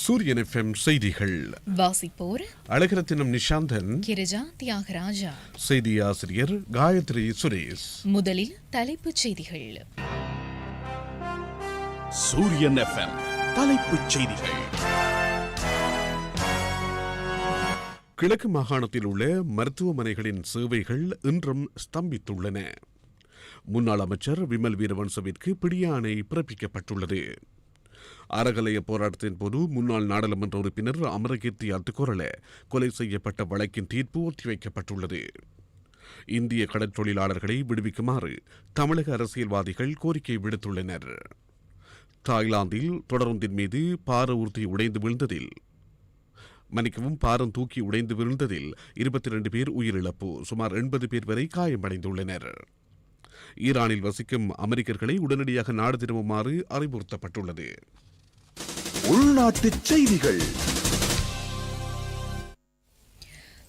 சூரியன் எஃப்எம் செய்திகள். வாசிப்போர் அழகரத்தினம் நிஷாந்தன். கிரிஜா தியாகராஜா. செய்தி ஆசிரியர் காயத்ரி சுரேஷ். முதலில் தலைப்புச் செய்திகள். சூரியன் எஃப்எம் தலைப்புச் செய்திகள். கிழக்கு மாகாணத்தில் உள்ள மருத்துவமனைகளின் சேவைகள் இன்றும் ஸ்தம்பித்துள்ளன. முன்னாள் அமைச்சர் விமல் வீரவன்சவிற்கு பிடியாணை பிறப்பிக்கப்பட்டுள்ளது. அறகலைய போராட்டத்தின் போது முன்னாள் நாடாளுமன்ற உறுப்பினர் அமரகீர்த்தி அத்துக்குரல கொலை செய்யப்பட்ட வழக்கின் தீர்ப்பு ஒத்திவைக்கப்பட்டுள்ளது. இந்திய கடற்றொழிலாளர்களை விடுவிக்குமாறு தமிழக அரசியல்வாதிகள் கோரிக்கை விடுத்துள்ளனர். தாய்லாந்தில் தொடருந்தின் மீது பார ஊர்தி உடைந்து விழுந்ததில் மன்னிக்கவும் பாரம் தூக்கி உடைந்து விழுந்ததில் இருபத்தி ரெண்டு பேர் உயிரிழப்பு சுமார் எண்பது பேர் வரை காயமடைந்துள்ளனர். ஈரானில் வசிக்கும் அமெரிக்கர்களை உடனடியாக நாடு திரும்புமாறு அறிவுறுத்தப்பட்டுள்ளது. உள்நாட்டுச் செய்திகள்.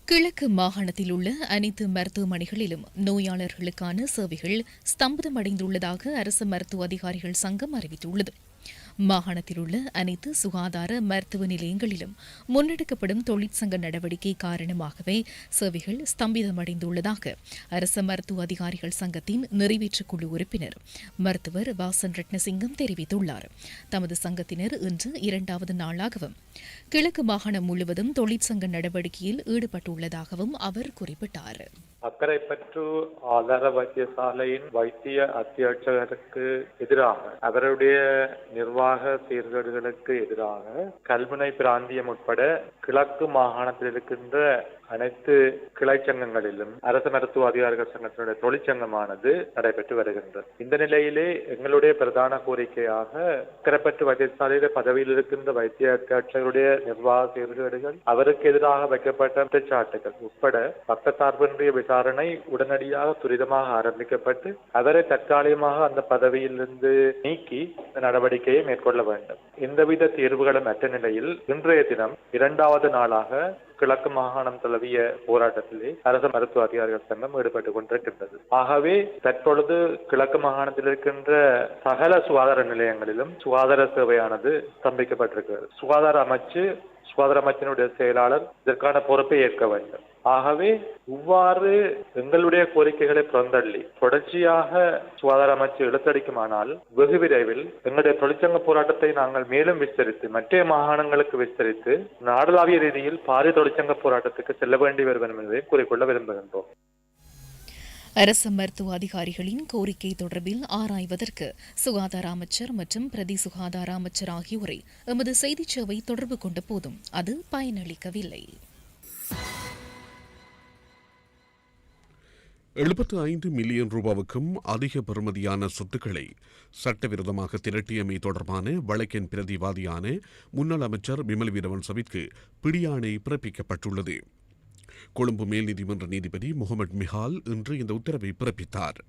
கிழக்கு மாகாணத்தில் உள்ள அனைத்து மருத்துவமனைகளிலும் நோயாளர்களுக்கான சேவைகள் ஸ்தம்பிதமடைந்துள்ளதாக அரசு மருத்துவ அதிகாரிகள் சங்கம் அறிவித்துள்ளது. மாகாணத்தில் உள்ள அனைத்து சுகாதார மருத்துவ நிலையங்களிலும் முன்னெடுக்கப்படும் தொழிற்சங்க நடவடிக்கை காரணமாகவே சேவைகள் ஸ்தம்பிதமடைந்துள்ளதாக அரச மருத்துவ அதிகாரிகள் சங்கத்தின் நிறைவேற்றுக் குழு உறுப்பினர் மருத்துவர் வாசன் ரட்னசிங்கம் தெரிவித்துள்ளார். தமது சங்கத்தினர் இன்று இரண்டாவது நாளாகவும் கிழக்கு மாகாணம் முழுவதும் தொழிற்சங்க நடவடிக்கையில் ஈடுபட்டுள்ளதாகவும் அவர் குறிப்பிட்டார். அக்கரைப்பற்று ஆதார வைத்தியசாலையின் வைத்திய அத்தியட்சகருக்கு எதிராக அவருடைய நிர்வாக சீர்கேடுகளுக்கு எதிராக கல்முனை பிராந்தியம் உட்பட கிழக்கு மாகாணத்தில் இருக்கின்ற அனைத்து கிளை சங்கங்களிலும் அரசு மருத்துவ அதிகாரிகள் சங்கத்தினுடைய தொழிற்சங்கமானது நடைபெற்று வருகின்றது. இந்த நிலையிலே எங்களுடைய பிரதான கோரிக்கையாக அக்கரைப்பற்று வைத்தியசாலையில பதவியில் இருக்கின்ற வைத்திய அத்தியட்சகருடைய நிர்வாக சீர்கேடுகள் அவருக்கு எதிராக வைக்கப்பட்ட குற்றச்சாட்டுகள் உட்பட பக்கசார்பின்றிய விசாரணை உடனடியாக துரிதமாக ஆரம்பிக்கப்பட்டு அவரை தற்காலிகமாக அந்த பதவியிலிருந்து நீக்கி நடவடிக்கையை மேற்கொள்ள வேண்டும். எந்தவித தீர்வுகளும் அற்ற நிலையில் இன்றைய தினம் இரண்டாவது நாளாக கிழக்கு மாகாணம் தழுவிய போராட்டத்திலே அரசு மருத்துவ அதிகாரிகள் சங்கம் ஈடுபட்டுக் கொண்டிருக்கின்றது. ஆகவே தற்பொழுது கிழக்கு மாகாணத்தில் இருக்கின்ற சகல சுகாதார நிலையங்களிலும் சுகாதார சேவையானது ஸ்தம்பிக்கப்பட்டிருக்கிறது. சுகாதார அமைச்சு சுகாதார அமைச்சனுடைய செயலாளர் இதற்கான பொறுப்பை ஏற்க வேண்டும். ஆகவே இவ்வாறு எங்களுடைய கோரிக்கைகளை புறந்தள்ளி தொடர்ச்சியாக சுகாதார அமைச்சு இழுத்தடிக்குமானால் வெகு விரைவில் எங்களுடைய தொழிற்சங்க போராட்டத்தை நாங்கள் மேலும் விஸ்தரித்து மற்ற மாகாணங்களுக்கு விஸ்தரித்து நாடளாவிய ரீதியில் பாரிய தொழிற்சங்க போராட்டத்துக்கு செல்ல வேண்டி வரும் என்பதை கூறிக்கொள்ள விரும்புகின்றோம். அரசு மருத்துவ அதிகாரிகளின் கோரிக்கை தொடர்பில் ஆராய்வதற்கு சுகாதார அமைச்சர் மற்றும் பிரதி சுகாதார அமைச்சர் ஆகியோரை எமது செய்திச் சேவை தொடர்பு கொண்ட போதும் அது பயனளிக்கவில்லை. எழுபத்து ஐந்து மில்லியன் ரூபாவுக்கும் அதிக பெறுமதியான சொத்துக்களை சட்டவிரோதமாக திரட்டியமை தொடர்பான வழக்கின் பிரதிவாதியான முன்னாள் அமைச்சர் விமல் வீரவன்சவிற்கு பிடியாணை பிறப்பிக்கப்பட்டுள்ளது. கொழும்பு மேல் நீதிமன்ற நீதிபதி முகமது மிஹால் இன்று இந்த உத்தரவை பிறப்பித்தார்.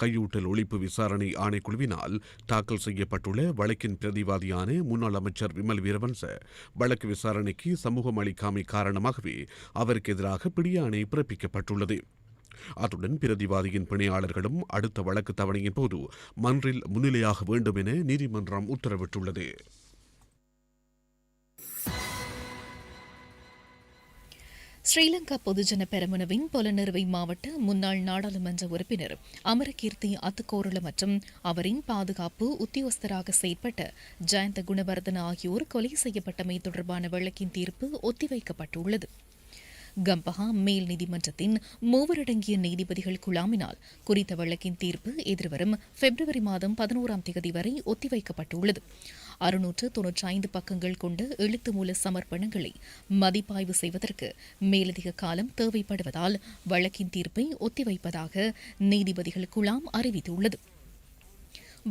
கையூட்டல் ஒழிப்பு விசாரணை ஆணைக்குழுவினால் தாக்கல் செய்யப்பட்டுள்ள வழக்கின் பிரதிவாதியான முன்னாள் அமைச்சர் விமல் வீரவன்ச வழக்கு விசாரணைக்கு சமூகம் அளிக்காமை காரணமாகவே அவருக்கு எதிராக பிடியாணை பிறப்பிக்கப்பட்டுள்ளது. அத்துடன் பிரதிவாதியின் பிணையாளர்களும் அடுத்த வழக்கு தவணையின் போது மன்றில் முன்னிலையாக வேண்டும் என நீதிமன்றம் உத்தரவிட்டுள்ளது. ஸ்ரீலங்கா பொதுஜன பெரமுனவின் பொலனறுவை மாவட்ட முன்னாள் நாடாளுமன்ற உறுப்பினர் அமரகீர்த்தி அத்துக்கோரள மற்றும் அவரின் பாதுகாப்பு உத்தியோகஸ்தராக செயற்பட்ட ஜயந்த குணவர்தன ஆகியோர் கொலை செய்யப்பட்டமை தொடர்பான வழக்கின் தீர்ப்பு ஒத்திவைக்கப்பட்டுள்ளது. கம்பஹா மேல் நீதிமன்றத்தின் மூவரடங்கிய நீதிபதிகள் குழாமினால் குறித்த வழக்கின் தீர்ப்பு எதிர்வரும் பிப்ரவரி மாதம் பதினோராம் தேதி வரை ஒத்திவைக்கப்பட்டுள்ளது. அறுநூற்று தொன்னூற்றி ஐந்து பக்கங்கள் கொண்ட எழுத்து மூல சமர்ப்பணங்களை மதிப்பாய்வு செய்வதற்கு மேலதிக காலம் தேவைப்படுவதால் வழக்கின் தீர்ப்பை ஒத்திவைப்பதாக நீதிபதிகள் குழாம் அறிவித்துள்ளது.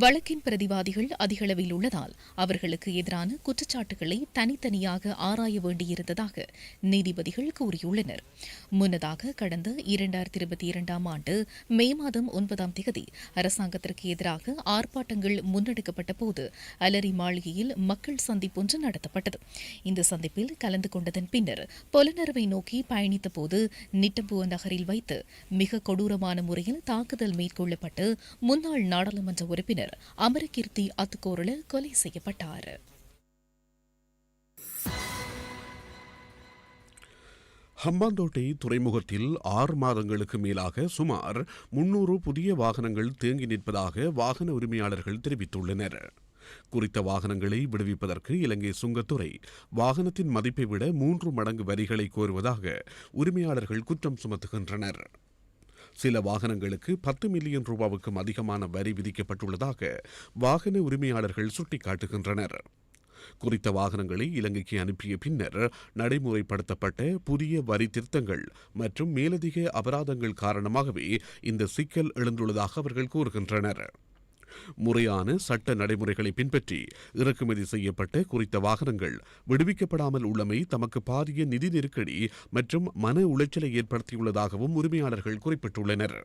வழக்கின் பிரதிவாதிகள் அதிகளவில் உள்ளதால் அவர்களுக்கு எதிரான குற்றச்சாட்டுகளை தனித்தனியாக ஆராய வேண்டியிருந்ததாக நீதிபதிகள் கூறியுள்ளனர். முன்னதாக கடந்த இரண்டாயிரத்தி இருபத்தி இரண்டாம் ஆண்டு மே மாதம் ஒன்பதாம் தேதி அரசாங்கத்திற்கு எதிராக ஆர்ப்பாட்டங்கள் முன்னெடுக்கப்பட்ட போது அலரி மாளிகையில் மக்கள் சந்திப்பொன்று நடத்தப்பட்டது. இந்த சந்திப்பில் கலந்து கொண்டதன் பின்னர் பொலனறுவை நோக்கி பயணித்த போது நிட்டம்புவ நகரில் வைத்து மிக கொடூரமான முறையில் தாக்குதல் மேற்கொள்ளப்பட்டு முன்னாள் நாடாளுமன்ற உறுப்பினர் அமரகீர்த்தி அத்துக்கோரள கொலை செய்யப்பட்டார். ஹம்பாந்தோட்டை துறைமுகத்தில் ஆறு மாதங்களுக்கு மேலாக சுமார் முன்னூறு புதிய வாகனங்கள் தேங்கி நிற்பதாக வாகன உரிமையாளர்கள் தெரிவித்துள்ளனர். குறித்த வாகனங்களை விடுவிப்பதற்கு இலங்கை சுங்கத்துறை வாகனத்தின் மதிப்பை விட மூன்று மடங்கு வரிகளை கோருவதாக உரிமையாளர்கள் குற்றம் சுமத்துகின்றனர். சில வாகனங்களுக்கு பத்து மில்லியன் ரூபாவுக்கும் அதிகமான வரி விதிக்கப்பட்டுள்ளதாக வாகன உரிமையாளர்கள் சுட்டிக்காட்டுகின்றனர். குறித்த வாகனங்களை இலங்கைக்கு அனுப்பிய பின்னர் நடைமுறைப்படுத்தப்பட்ட புதிய வரி திருத்தங்கள் மற்றும் மேலதிக அபராதங்கள் காரணமாகவே இந்த சிக்கல் எழுந்துள்ளதாக அவர்கள் கூறுகின்றனர். முறையான சட்ட நடைமுறைகளை பின்பற்றி இறக்குமதி செய்யப்பட்ட குறித்த வாகனங்கள் விடுவிக்கப்படாமல் உள்ளமை தமக்கு பாரிய நிதி நெருக்கடி மற்றும் மன உளைச்சலை ஏற்படுத்தியுள்ளதாகவும் உரிமையாளர்கள் குறிப்பிட்டுள்ளனர்.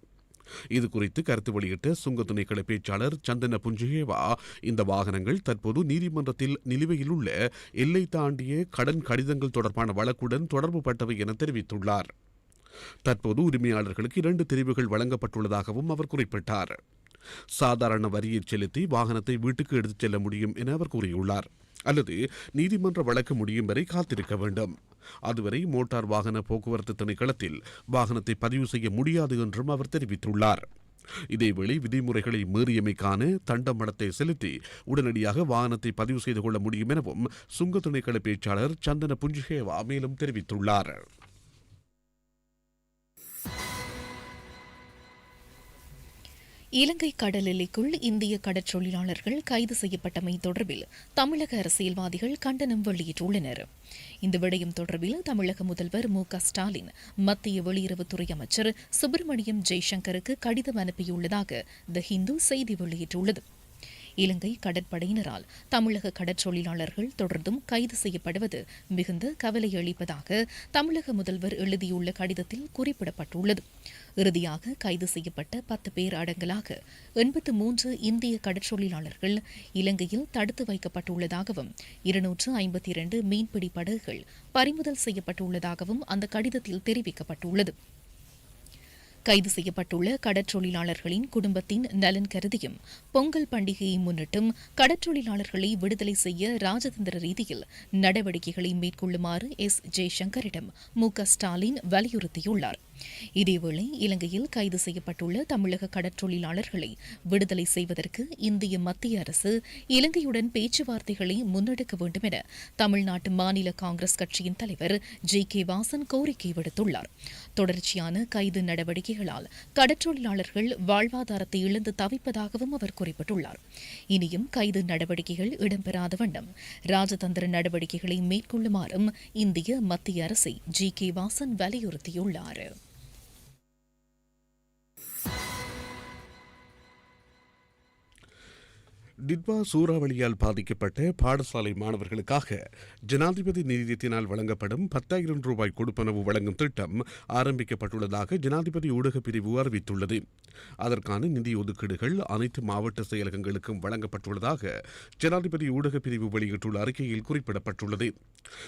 இது குறித்து கருத்து வெளியிட்ட சுங்க துணைக்கள பேச்சாளர் சந்தன புஞ்சுகேவா இந்த வாகனங்கள் தற்போது நீதிமன்றத்தில் நிலுவையில் உள்ள எல்லை தாண்டிய கடன் கடிதங்கள் தொடர்பான வழக்குடன் தொடர்பு பட்டவை என தெரிவித்துள்ளார். தற்போது உரிமையாளர்களுக்கு இரண்டு தெரிவுகள் வழங்கப்பட்டுள்ளதாகவும் அவர் குறிப்பிட்டார். சாதாரண வரியை செலுத்தி வாகனத்தை வீட்டுக்கு எடுத்துச் செல்ல முடியும் என அவர் கூறியுள்ளார். அல்லது நீதிமன்ற வழக்கு முடியும் வரை காத்திருக்க வேண்டும். அதுவரை மோட்டார் வாகன போக்குவரத்து திணைக்களத்தில் வாகனத்தை பதிவு செய்ய முடியாது என்றும் அவர் தெரிவித்துள்ளார். இதேவேளை விதிமுறைகளை மீறியமைக்கான தண்டமடத்தை செலுத்தி உடனடியாக வாகனத்தை பதிவு செய்து கொள்ள முடியும் எனவும் சுங்க துணைக்கள பேச்சாளர் சந்தன புஞ்சுகேவா மேலும் தெரிவித்துள்ளார். இலங்கை கடல் எல்லைக்குள் இந்திய கடற்றொழிலாளர்கள் கைது செய்யப்பட்டமை தொடர்பில் தமிழக அரசியல்வாதிகள் கண்டனம் வெளியிட்டுள்ளனர். இந்த விடயம் தொடர்பில் தமிழக முதல்வர் மு க ஸ்டாலின் மத்திய வெளியுறவுத்துறை அமைச்சர் சுப்பிரமணியம் ஜெய்சங்கருக்கு கடிதம் அனுப்பியுள்ளதாக த ஹிந்து செய்தி வெளியிட்டுள்ளது. இலங்கை கடற்படையினரால். தமிழக கடற்றொழிலாளர்கள் தொடர்ந்தும் கைது செய்யப்படுவது மிகுந்த கவலை அளிப்பதாக தமிழக முதல்வர் எழுதியுள்ள கடிதத்தில் குறிப்பிடப்பட்டுள்ளது. இறுதியாக கைது செய்யப்பட்ட பத்து பேர் அடங்கலாக எண்பத்து மூன்று இந்திய கடற்றொழிலாளர்கள் இலங்கையில் தடுத்து வைக்கப்பட்டுள்ளதாகவும் இருநூற்று ஐம்பத்தி இரண்டு மீன்பிடி படகுகள் பறிமுதல் செய்யப்பட்டுள்ளதாகவும் அந்த கடிதத்தில் தெரிவிக்கப்பட்டுள்ளது. கைது செய்யப்பட்டுள்ள கடற்றொழிலாளர்களின் குடும்பத்தின் நலன் கருதியும் பொங்கல் பண்டிகையை முன்னிட்டும் கடற்றொழிலாளர்களை விடுதலை செய்ய ராஜதந்திர ரீதியில் நடவடிக்கைகளை மேற்கொள்ளுமாறு எஸ். ஜெய்சங்கரிடம் மு. ஸ்டாலின் வலியுறுத்தியுள்ளார். இதேவேளை இலங்கையில் கைது செய்யப்பட்டுள்ள தமிழக கடற்றொழிலாளர்களை விடுதலை செய்வதற்கு இந்திய மத்திய அரசு இலங்கையுடன் பேச்சுவார்த்தைகளை முன்னெடுக்க வேண்டும் என தமிழ்நாட்டு மாநில காங்கிரஸ் கட்சியின் தலைவர் ஜி. கே. வாசன் கோரிக்கை விடுத்துள்ளார். தொடர்ச்சியான கைது நடவடிக்கை நடவடிக்கைகளால் கடற்றொழிலாளர்கள் வாழ்வாதாரத்தை இழந்து தவிப்பதாகவும் அவர் குறிப்பிட்டுள்ளார். இனியும் கைது நடவடிக்கைகள் இடம்பெறாத வண்ணம் ராஜதந்திர நடவடிக்கைகளை மேற்கொள்ளுமாறும் இந்திய மத்திய அரசை ஜி கே வாசன் வலியுறுத்தியுள்ளார். டிட்வா சூறாவளியால் பாதிக்கப்பட்ட பாடசாலை மாணவர்களுக்காக ஜனாதிபதி நிதியத்தினால் வழங்கப்படும் பத்தாயிரம் ரூபாய் கொடுப்பனவு வழங்கும் திட்டம் ஆரம்பிக்கப்பட்டுள்ளதாக ஜனாதிபதி ஊடகப் பிரிவு அறிவித்துள்ளது. அதற்கான நிதி ஒதுக்கீடுகள் அனைத்து மாவட்ட செயலகங்களுக்கும் வழங்கப்பட்டுள்ளதாக ஜனாதிபதி ஊடகப் பிரிவு வெளியிட்டுள்ள அறிக்கையில் குறிப்பிடப்பட்டுள்ளது.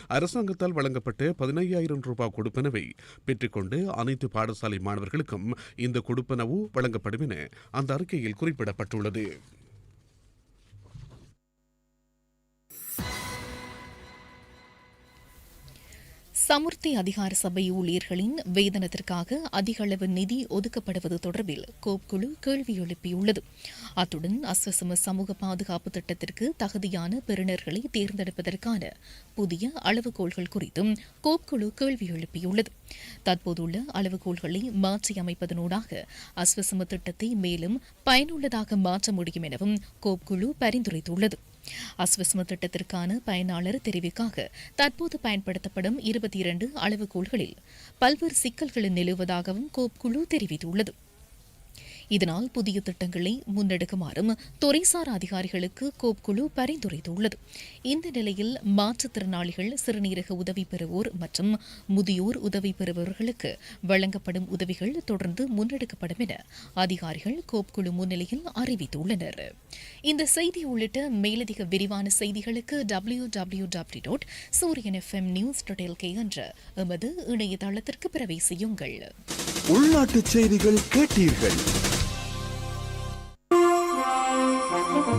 அரசாங்கத்தால் வழங்கப்பட்ட பதினையாயிரம் ரூபாய் கொடுப்பனவை பெற்றுக்கொண்டு அனைத்து பாடசாலை மாணவர்களுக்கும் இந்த கொடுப்பனவு வழங்கப்படும் என அந்த அறிக்கையில் குறிப்பிடப்பட்டுள்ளது. சமுர்த்தி அதிகார சபை ஊழியர்களின் வேதனத்திற்காக அதிக அளவு நிதி ஒதுக்கப்படுவது தொடர்பில் கோப் குழு கேள்வி எழுப்பியுள்ளது. அத்துடன் அஸ்வசம சமூக பாதுகாப்பு திட்டத்திற்கு தகுதியான பெறுநர்களை தேர்ந்தெடுப்பதற்கான புதிய அளவுகோல்கள் குறித்தும் கோப் குழு கேள்வி எழுப்பியுள்ளது. தற்போதுள்ள அளவுகோல்களை மாற்றியமைப்பதனூடாக அஸ்வசம திட்டத்தை மேலும் பயனுள்ளதாக மாற்ற முடியும் எனவும் கோப் குழு பரிந்துரைத்துள்ளது. அஸ்வஸ்ம திட்டத்திற்கான பயனாளர் தெரிவிக்காக தற்போது பயன்படுத்தப்படும் இருபத்தி இரண்டு அளவுகோல்களில் பல்வேறு சிக்கல்கள் நிலவுவதாகவும் கோப் குழு தெரிவித்துள்ளது. இதனால் புதிய திட்டங்களை முன்னெடுக்குமாறும் துறைசார் அதிகாரிகளுக்கு கோப் குழு பரிந்துரைத்துள்ளது. இந்த நிலையில் மாற்றுத்திறனாளிகள் சிறுநீரக உதவி பெறுவோர் மற்றும் முதியோர் உதவி பெறுபவர்களுக்கு வழங்கப்படும் உதவிகள் தொடர்ந்து முன்னெடுக்கப்படும் என அதிகாரிகள் கோப் குழு முன்னிலையில் அறிவித்துள்ளனர். இந்த செய்தி உள்ளிட்ட மேலதிக விரிவான செய்திகளுக்கு W W W dot Sooriyan FM news dot என்ற எமது இணையதளத்திற்கு பிரவேசியுங்கள். உள்நாட்டு செய்திகள் கேட்டீர்கள்.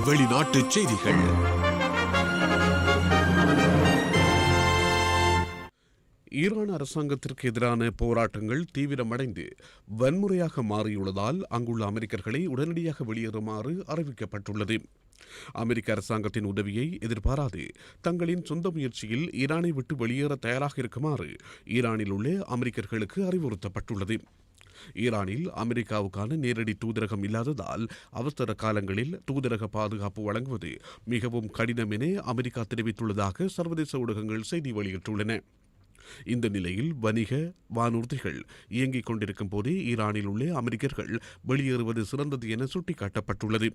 வெளிநாட்டு செய்திகள். ஈரான் அரசாங்கத்திற்கு எதிரான போராட்டங்கள் தீவிரமடைந்து வன்முறையாக மாறியுள்ளதால் அங்குள்ள அமெரிக்கர்களை உடனடியாக வெளியேறுமாறு அறிவிக்கப்பட்டுள்ளது. அமெரிக்க அரசாங்கத்தின் உதவியை எதிர்பாராது. தங்களின் சொந்த முயற்சியில் ஈரானை விட்டு வெளியேற தயாராக இருக்குமாறு ஈரானில் உள்ள அமெரிக்கர்களுக்கு அறிவுறுத்தப்பட்டுள்ளது. ஈரானில் அமெரிக்காவுக்கான நேரடி தூதரகம் இல்லாததால் அவசர காலங்களில் தூதரக பாதுகாப்பு வழங்குவது மிகவும் கடினம் என அமெரிக்கா தெரிவித்துள்ளதாக சர்வதேச ஊடகங்கள் செய்தி வெளியிட்டுள்ளன. இந்த நிலையில் வணிக வானூர்திகள் இயங்கிக் கொண்டிருக்கும் போதே ஈரானில் உள்ள அமெரிக்கர்கள் வெளியேறுவது சிறந்தது என சுட்டிக்காட்டப்பட்டுள்ளது.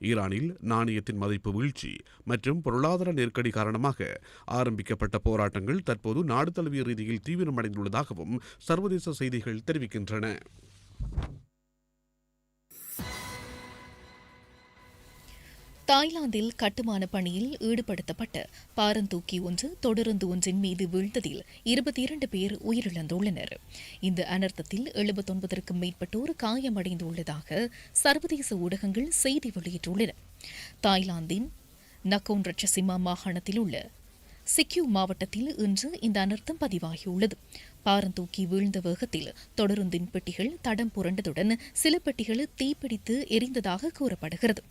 ஈரானில் நாணயத்தின் மதிப்பு வீழ்ச்சி மற்றும் பொருளாதார நெருக்கடி காரணமாக ஆரம்பிக்கப்பட்ட போராட்டங்கள் தற்போது நாடு தழுவிய ரீதியில் தீவிரமடைந்துள்ளதாகவும் சர்வதேச செய்திகள் தெரிவிக்கின்றன. தாய்லாந்தில் கட்டுமான பணியில் ஈடுபடுத்தப்பட்ட பாரந்தூக்கி ஒன்று தொடருந்து ஒன்றின் மீது வீழ்ந்ததில் இருபத்தி இரண்டு பேர் உயிரிழந்துள்ளனர். இந்த அனர்த்தத்தில் எழுபத்தொன்பதற்கும் மேற்பட்டோர் காயமடைந்துள்ளதாக சர்வதேச ஊடகங்கள் செய்தி வெளியிட்டுள்ளன. தாய்லாந்தின் நக்கோன் ரட்சசிமா மாகாணத்தில் உள்ள சிக்கியூ மாவட்டத்தில் இன்று இந்த அனர்த்தம் பதிவாகியுள்ளது. பாரந்தூக்கி வீழ்ந்த வேகத்தில் தொடருந்தின் பெட்டிகள் தடம் புரண்டதுடன் சில பெட்டிகள் தீப்பிடித்து எரிந்ததாக கூறப்படுகிறது.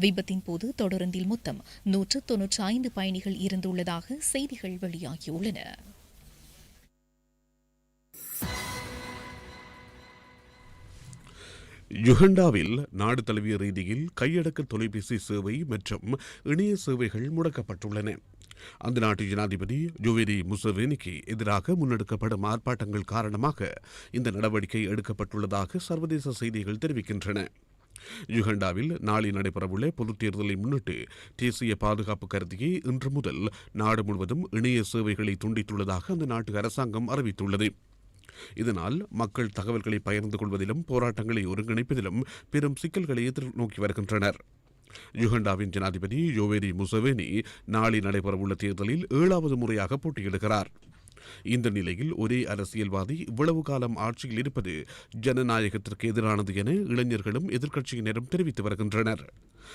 விபத்தின் போது தொடருந்தில் மொத்தம் நூற்று தொன்னூற்றி ஐந்து பயணிகள் இருந்துள்ளதாக செய்திகள் வெளியாகியுள்ளன. யுகண்டாவில் நாடு தழுவிய ரீதியில் கையடக்க தொலைபேசி சேவை மற்றும் இணைய சேவைகள் முடக்கப்பட்டுள்ளன. அந்த நாட்டு ஜனாதிபதி ஜுவேரி முசவேனிக்கு எதிராக முன்னெடுக்கப்படும் ஆர்ப்பாட்டங்கள் காரணமாக இந்த நடவடிக்கை எடுக்கப்பட்டுள்ளதாக சர்வதேச செய்திகள் தெரிவிக்கின்றன. யுகண்டாவில் நாளை நடைபெறவுள்ள பொதுத் தேர்தலை முன்னிட்டு தேசிய பாதுகாப்பு கருதியை இன்று முதல் நாடு முழுவதும் இணைய சேவைகளை துண்டித்துள்ளதாக அந்த நாட்டு அரசாங்கம் அறிவித்துள்ளது. இதனால் மக்கள் தகவல்களை பகிர்ந்து கொள்வதிலும் போராட்டங்களை ஒருங்கிணைப்பதிலும் பெரும் சிக்கல்களை எதிர்நோக்கி வருகின்றனர். யுகண்டாவின் ஜனாதிபதி யோவேரி முசவேனி நாளை நடைபெறவுள்ள தேர்தலில் ஏழாவது முறையாக போட்டியிடுகிறார். இந்த நிலையில் ஒரே அரசியல்வாதி இவ்வளவு காலம் ஆட்சியில் இருப்பது ஜனநாயகத்திற்கு எதிரானது என இளைஞர்களும் எதிர்க்கட்சியினரும் தெரிவித்து வருகின்றனர்.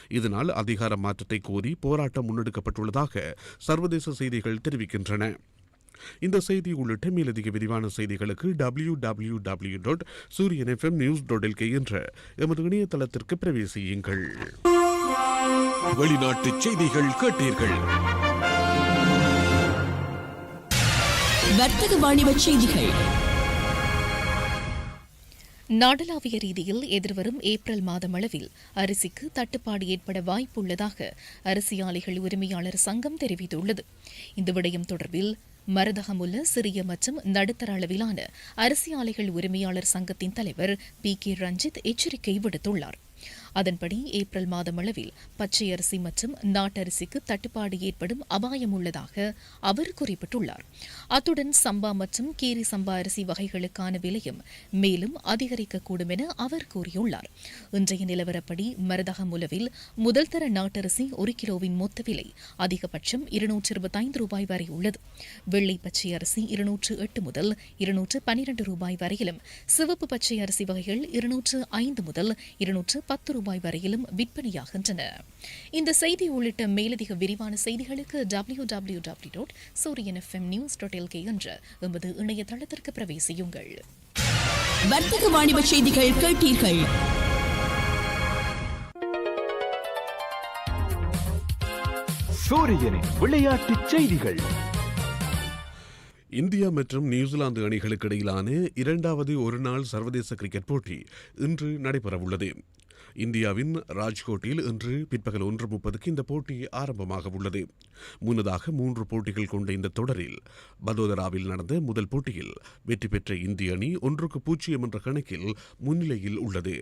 இதனால் அதிகார மாற்றத்தை கோரி போராட்டம் முன்னெடுக்கப்பட்டுள்ளதாக சர்வதேச செய்திகள் தெரிவிக்கின்றன. இந்த செய்தி உள்ளிட்ட மேலதிக விரிவான செய்திகளுக்கு W W W dot Sooriyan FM news dot LK என்ற எமது இணையதளத்திற்கு பிரவேசியுங்கள். வெளிநாட்டு செய்திகள் கேட்டீர்கள். வர்த்தக வாணிப செய்திகள். நாடளாவிய ரீதியில் எதிர்வரும் ஏப்ரல் மாதம் அளவில் அரிசிக்கு தட்டுப்பாடு ஏற்பட வாய்ப்புள்ளதாக அரிசி ஆலைகள் உரிமையாளர் சங்கம் தெரிவித்துள்ளது. இந்த விடயம் தொடர்பில் மரதகமுள்ள சிறிய மற்றும் நடுத்தர அளவிலான அரிசி ஆலைகள் உரிமையாளர் சங்கத்தின் தலைவர் பி கே ரஞ்சித் எச்சரிக்கை விடுத்துள்ளார். அதன்படி ஏப்ரல் மாதம் அளவில் பச்சை அரிசி மற்றும் நாட்டரிசிக்கு தட்டுப்பாடு ஏற்படும் அபாயம் உள்ளதாக அவர் குறிப்பிட்டுள்ளார். அத்துடன் சம்பா மற்றும் கீரி சம்பா அரிசி வகைகளுக்கான விலையும் மேலும் அதிகரிக்கக்கூடும் என அவர் கூறியுள்ளார். இன்றைய நிலவரப்படி மரதகம் உலவில் முதல் தர நாட்டரிசி ஒரு கிலோவின் மொத்த விலை அதிகபட்சம் இருநூற்று இருபத்தைந்து ரூபாய் வரை உள்ளது. வெள்ளை பச்சை அரிசி இருநூற்று எட்டு முதல் இருநூற்று பனிரெண்டு ரூபாய் வரையிலும் சிவப்பு பச்சை அரிசி வகைகள் இருநூற்று ஐந்து முதல் இருநூற்று பத்து ரூபாய் வரையிலும் விற்பனையாகின்றன. இந்த செய்தி உள்ளிட்ட மேலதிக விரிவான செய்திகளுக்கு W W W dot Sooriyan FM news dot LK என்ற எமது இணையதளத்திற்கு பிரவேசியுங்கள். வர்த்தக வாணிப செய்திகள் கேட்டீர்கள். சூரியனின் விளையாட்டுச் செய்திகள். இந்தியா மற்றும் நியூசிலாந்து அணிகளுக்கு இடையிலான இரண்டாவது ஒருநாள் சர்வதேச கிரிக்கெட் போட்டி இன்று நடைபெறவுள்ளது. இந்தியாவின் ராஜ்கோட்டில் இன்று பிற்பகல் ஒன்று முப்பதுக்கு இந்த போட்டி ஆரம்பமாக உள்ளது. முன்னதாக மூன்று போட்டிகள் கொண்ட இந்த தொடரில் பதோதராவில் நடந்த முதல் போட்டியில் வெற்றி பெற்ற இந்திய அணி ஒன்றுக்கு பூஜ்ஜியம் என்ற கணக்கில் முன்னிலையில் உள்ளது.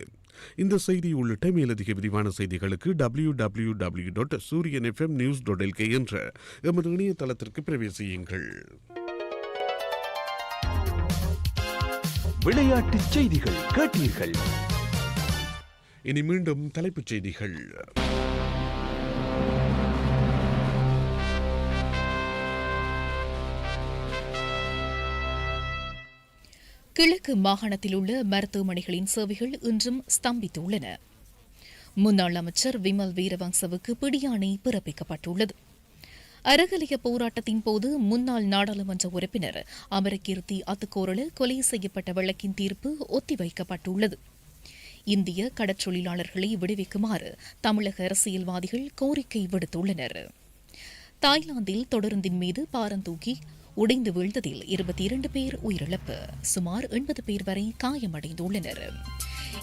இந்த செய்தி உள்ளிட்ட மேலதிக விரிவான செய்திகளுக்கு W W W dot Sooriyan FM news dot LK என்ற எமது இணையதளத்திற்கு பிரவேசியுங்கள். விளையாட்டுச் செய்திகள் கேட்டீர்கள். இனி மீண்டும் தலைப்புச் செய்திகள். கிழக்கு மாகாணத்தில் உள்ள மருத்துவமனைகளின் சேவைகள் இன்றும் ஸ்தம்பித்துள்ளன. முன்னாள் அமைச்சர் விமல் வீரவங்சவுக்கு பிடியாணை பிறப்பிக்கப்பட்டுள்ளது. அறகலைய போராட்டத்தின் போது முன்னாள் நாடாளுமன்ற உறுப்பினர் அமரகீர்த்தி அத்துக்கோரள கொலை செய்யப்பட்ட வழக்கின் தீர்ப்பு ஒத்திவைக்கப்பட்டுள்ளது. இந்திய கடற்றொழிலாளர்களை விடுவிக்குமாறு தமிழக அரசியல்வாதிகள் கோரிக்கை விடுத்துள்ளனர். தாய்லாந்தில் தொடருந்தின் மீது பாரந்தூக்கி உடைந்து வீழ்ந்ததில் இருபத்தி இரண்டு பேர் உயிரிழப்பு சுமார் எண்பது பேர் வரை காயமடைந்துள்ளனர்.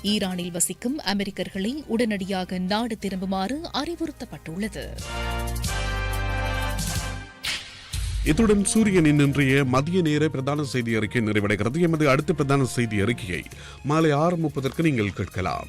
ஈரானில் வசிக்கும் அமெரிக்கர்களை உடனடியாக நாடு திரும்புமாறு அறிவுறுத்தப்பட்டுள்ளது. இத்துடன் சூரியனின் இன்றைய மதிய நேர பிரதான செய்தி அறிக்கை நிறைவடைகிறது. எமது அடுத்த பிரதான செய்தி அறிக்கையை மாலை ஆறு முப்பதற்கு நீங்கள் கேட்கலாம்.